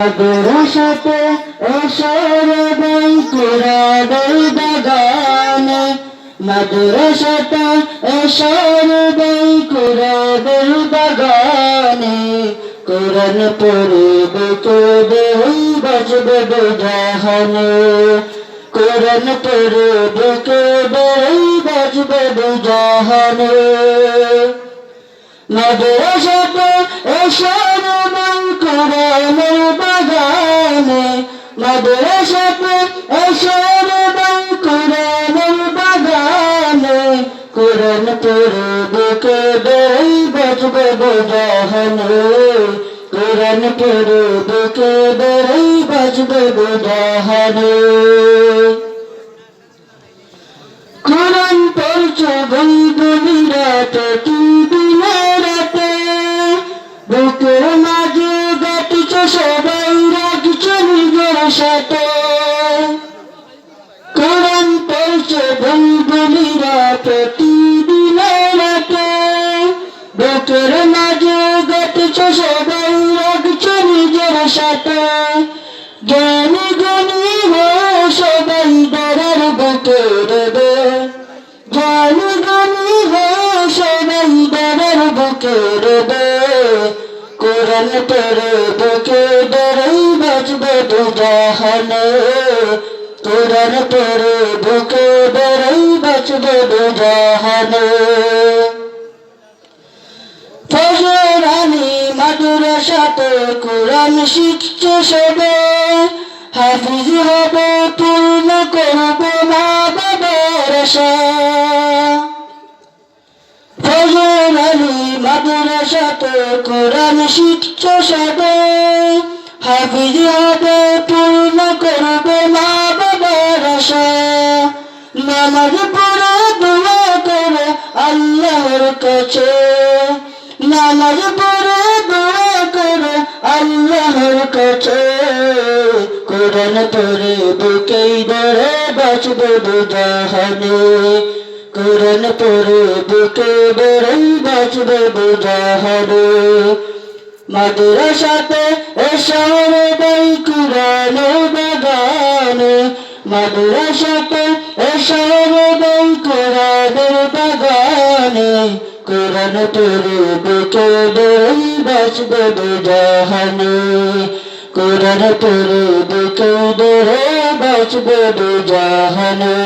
মাদ্রাসাতে এসর বঙ্কুরাদের বাগানে। মাদ্রাসাতে এসর বঙ্কুরাদের বাগানে। কোরআন পড়বে কেবে বাজবে জাহানে কোরআন পড়বে কেবে বাজবে জাহানে মাদ্রাসাতে এসর বঙ্কুরাদের বাগানে মাদ্রাসাতে এসর বঙ্কুরাদের বাগানে। কোরআন পড়বে কেবে বাজবে জাহানে কোরআন পড়বে কেবে বাজবে জাহানে কোরআন পড়ছো বন্ধু রাতে কি রাতে নিজের সাথে কোরআন পড়ছো বন্ধু রাতে বুকের মাঝে গাটিছ সবাই রাখছ নিজের সাথে। জ্ঞানী গুণী হো সবাই বেড়ার বুকে দেবে। জ্ঞানী গুণী হো সবাই বেড়ার বুকে দেবে। কোরআন পড়ে বুকে ডরেই বাঁচবে দু জাহানে কোরআন পড়ে বুকে ডরেই বাঁচবে দু জাহানে ফজর আমি মাদ্রাসাতে কোরআন শিখছে সবে। হাফিজ হবে, পূর্ণ করব মা বাবার আশা ফজর আলী মাদ্রাসাতে কোরআন শিখছে সবে। হাফিজ হবে পূর্ণ করব মা নামাজ পড়ে দোয়া করে আল্লাহর কাছে। নামাজ পড়ে দোয়া করে আল্লাহর কাছে। কোরআন পড়ে বুকেই ধরে বাঁচবে জাহানে কোরআন পড়ে বুকে ধরে বাঁচবে জাহানে মাদ্রাসাতে এসর বই কুরান বাগানে। মাদ্রাসাতে এসর বই কুরানের বাগানে। কোরআন পড়ে বুকে ধরে বাঁচবে জাহানে কোরআন পড়ে বুকে ধরে বাঁচবে জাহানে